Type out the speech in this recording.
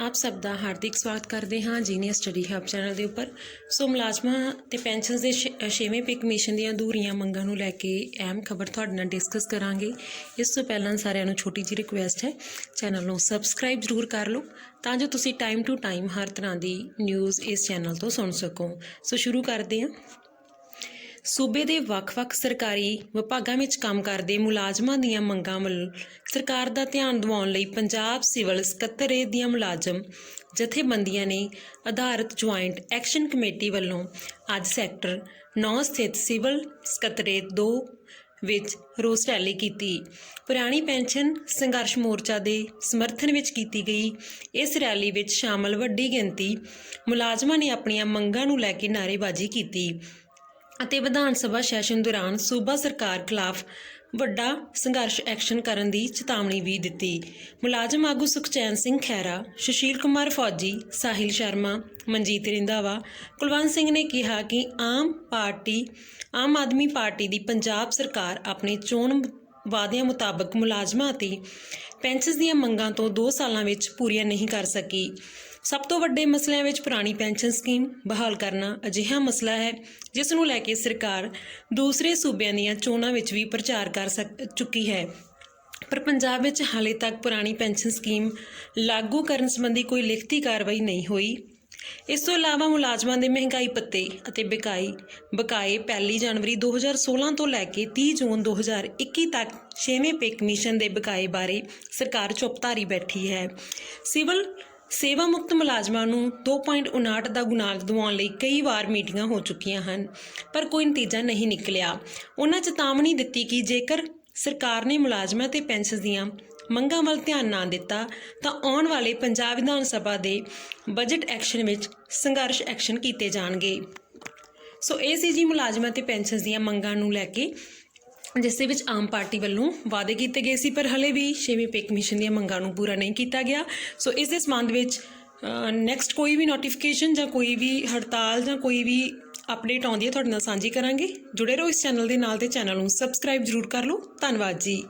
ਆਪ ਸਭ ਦਾ ਹਾਰਦਿਕ ਸਵਾਗਤ ਕਰਦੇ ਹਾਂ ਜੀਨੀਅਰ ਸਟੱਡੀ ਹਬ ਚੈਨਲ ਦੇ ਉੱਪਰ। ਸੋ ਮੁਲਾਜ਼ਮਾਂ ਤੇ ਪੈਨਸ਼ਨਸ ਦੇ 6ਵੇਂ ਪੇ ਕਮਿਸ਼ਨ ਦੀਆਂ ਅਧੂਰੀਆਂ ਮੰਗਾਂ ਨੂੰ ਲੈ ਕੇ ਅਹਿਮ ਖਬਰ ਤੁਹਾਡੇ ਨਾਲ ਡਿਸਕਸ ਕਰਾਂਗੇ। ਇਸ ਤੋਂ ਪਹਿਲਾਂ ਸਾਰਿਆਂ ਨੂੰ ਛੋਟੀ ਜਿਹੀ ਰਿਕੁਐਸਟ ਹੈ, ਚੈਨਲ ਨੂੰ ਸਬਸਕ੍ਰਾਈਬ ਜ਼ਰੂਰ ਕਰ ਲਓ ਤਾਂ ਜੋ ਤੁਸੀਂ ਟਾਈਮ ਟੂ ਟਾਈਮ ਹਰ ਤਰ੍ਹਾਂ ਦੀ ਨਿਊਜ਼ ਇਸ ਚੈਨਲ ਤੋਂ ਸੁਣ ਸਕੋ। ਸੋ ਸ਼ੁਰੂ ਕਰਦੇ ਹਾਂ। ਸੂਬੇ ਦੇ ਵੱਖ-ਵੱਖ ਸਰਕਾਰੀ ਵਿਭਾਗਾਂ ਵਿੱਚ ਕੰਮ ਕਰਦੇ ਮੁਲਾਜ਼ਮਾਂ ਦੀਆਂ ਮੰਗਾਂ ਵੱਲ ਸਰਕਾਰ ਦਾ ਧਿਆਨ ਦਿਵਾਉਣ ਲਈ ਪੰਜਾਬ ਸਿਵਲ ਸਕੱਤਰੇਤ ਦੀਆਂ ਮੁਲਾਜ਼ਮ ਜਥੇਬੰਦੀਆਂ ਨੇ ਆਧਾਰਿਤ ਜੁਆਇੰਟ ਐਕਸ਼ਨ ਕਮੇਟੀ ਵੱਲੋਂ ਅੱਜ ਸੈਕਟਰ 9 ਸਥਿਤ ਸਿਵਲ ਸਕੱਤਰੇ 2 ਵਿੱਚ ਰੋਸ ਰੈਲੀ ਕੀਤੀ। ਪੁਰਾਣੀ ਪੈਨਸ਼ਨ ਸੰਘਰਸ਼ ਮੋਰਚਾ ਦੇ ਸਮਰਥਨ ਵਿੱਚ ਕੀਤੀ ਗਈ। ਇਸ ਰੈਲੀ ਵਿੱਚ ਸ਼ਾਮਲ ਵੱਡੀ ਗਿਣਤੀ ਮੁਲਾਜ਼ਮਾਂ ਨੇ ਆਪਣੀਆਂ ਮੰਗਾਂ ਨੂੰ ਲੈ ਕੇ ਨਾਅਰੇਬਾਜ਼ੀ ਕੀਤੀ। ਅਤੇ ਵਿਧਾਨ ਸਭਾ ਸੈਸ਼ਨ ਦੌਰਾਨ ਸੂਬਾ ਸਰਕਾਰ ਖਿਲਾਫ ਵੱਡਾ ਸੰਘਰਸ਼ ਐਕਸ਼ਨ ਕਰਨ ਦੀ ਚੇਤਾਵਨੀ ਵੀ ਦਿੱਤੀ। ਮੁਲਾਜ਼ਮ ਆਗੂ ਸੁਖਚੈਨ ਸਿੰਘ ਖੈਰਾ ਸੁਸ਼ੀਲ ਕੁਮਾਰ ਫੌਜੀ, ਸਾਹਿਲ ਸ਼ਰਮਾ, ਮਨਜੀਤ ਰਿੰਦਾਵਾ ਕੁਲਵੰਤ ਸਿੰਘ ਨੇ ਕਿਹਾ ਕਿ ਆਮ ਪਾਰਟੀ, ਆਮ ਆਦਮੀ ਪਾਰਟੀ ਦੀ ਪੰਜਾਬ ਸਰਕਾਰ ਆਪਣੇ ਚੋਣ ਵਾਅਦਿਆਂ ਮੁਤਾਬਕ ਮੁਲਾਜ਼ਮਾਂ ਅਤੇ ਪੈਨਸ਼ਨਸ ਦੀਆਂ ਮੰਗਾਂ ਤੋਂ 2 ਸਾਲਾਂ ਵਿੱਚ ਪੂਰੀਆਂ ਨਹੀਂ ਕਰ ਸਕੀ। ਸਭ ਤੋਂ ਵੱਡੇ ਮਸਲਿਆਂ ਵਿੱਚ ਪੁਰਾਣੀ ਪੈਨਸ਼ਨ ਸਕੀਮ ਬਹਾਲ ਕਰਨਾ ਅਜਿਹਾ ਮਸਲਾ ਹੈ, ਜਿਸ ਨੂੰ ਲੈ ਕੇ ਸਰਕਾਰ ਦੂਸਰੇ ਸੂਬਿਆਂ ਦੀਆਂ ਚੋਣਾਂ ਵਿੱਚ ਵੀ ਪ੍ਰਚਾਰ ਕਰ ਸਕ, ਚੁੱਕੀ ਹੈ। ਪਰ ਪੰਜਾਬ ਵਿੱਚ ਹਾਲੇ ਤੱਕ ਪੁਰਾਣੀ ਪੈਨਸ਼ਨ ਸਕੀਮ ਲਾਗੂ ਕਰਨ ਸੰਬੰਧੀ ਕੋਈ ਲਿਖਤੀ ਕਾਰਵਾਈ ਨਹੀਂ ਹੋਈ। ਇਸ ਤੋਂ ਇਲਾਵਾ ਮੁਲਾਜ਼ਮਾਂ ਦੇ ਮਹਿੰਗਾਈ ਪੱਤੇ ਅਤੇ ਬਿਕਾਈ, ਬਕਾਏ 1 ਜਨਵਰੀ 2016 ਤੋਂ ਲੈ ਕੇ 30 ਜੂਨ 2021 ਤੱਕ 6ਵੇਂ ਪੇ ਕਮਿਸ਼ਨ ਦੇ ਬਕਾਏ ਬਾਰੇ ਸਰਕਾਰ ਚੁੱਪਧਾਰੀ ਬੈਠੀ ਹੈ। ਸਿਵਲ ਸੇਵਾ ਮੁਕਤ ਮੁਲਾਜ਼ਮਾਂ ਨੂੰ 2.59 ਦਾ ਗੁਨਾਹ ਦਿਵਾਉਣ ਲਈ ਕਈ ਵਾਰ ਮੀਟਿੰਗਾਂ ਹੋ ਚੁੱਕੀਆਂ ਹਨ, ਪਰ ਕੋਈ ਨਤੀਜਾ ਨਹੀਂ ਨਿਕਲਿਆ। ਉਹਨਾਂ ਚੇਤਾਵਨੀ ਦਿੱਤੀ ਕਿ ਜੇਕਰ ਸਰਕਾਰ ਨੇ ਮੁਲਾਜ਼ਮਾਂ ਤੇ ਪੈਨਸ਼ਨ ਦੀਆਂ ਮੰਗਾਂ ਵੱਲ ਧਿਆਨ ਨਾ ਦਿੱਤਾ, ਤਾਂ ਆਉਣ ਵਾਲੇ ਪੰਜਾਬ ਵਿਧਾਨ ਸਭਾ ਦੇ ਬਜਟ ਐਕਸ਼ਨ ਵਿੱਚ ਸੰਘਰਸ਼ ਐਕਸ਼ਨ ਕੀਤੇ ਜਾਣਗੇ। ਸੋ ਇਹ ਸੀ ਜੀ ਮੁਲਾਜ਼ਮਾਂ ਤੇ ਪੈਨਸ਼ਨ ਦੀਆਂ ਮੰਗਾਂ ਨੂੰ ਲੈ ਕੇ ਜਿਸ ਦੇ ਵਿੱਚ ਆਮ ਪਾਰਟੀ ਵੱਲੋਂ ਵਾਅਦੇ ਕੀਤੇ ਗਏ ਸੀ, ਪਰ ਹਲੇ ਵੀ ਛੇਵੇਂ ਪੇ ਕਮਿਸ਼ਨ ਦੀਆਂ ਮੰਗਾਂ ਨੂੰ ਪੂਰਾ ਨਹੀਂ ਕੀਤਾ ਗਿਆ। ਸੋ ਇਸ ਦੇ ਸੰਬੰਧ ਵਿੱਚ ਨੈਕਸਟ ਕੋਈ ਵੀ ਨੋਟੀਫਿਕੇਸ਼ਨ ਜਾਂ ਕੋਈ ਵੀ ਹੜਤਾਲ ਜਾਂ ਕੋਈ ਵੀ ਅਪਡੇਟ ਆਉਂਦੀ ਹੈ, ਤੁਹਾਡੇ ਨਾਲ ਸਾਂਝੀ ਕਰਾਂਗੇ। ਜੁੜੇ ਰਹੋ ਇਸ ਚੈਨਲ ਦੇ ਨਾਲ ਤੇ ਚੈਨਲ ਨੂੰ ਸਬਸਕ੍ਰਾਈਬ ਜ਼ਰੂਰ ਕਰ ਲਓ। ਧੰਨਵਾਦ ਜੀ।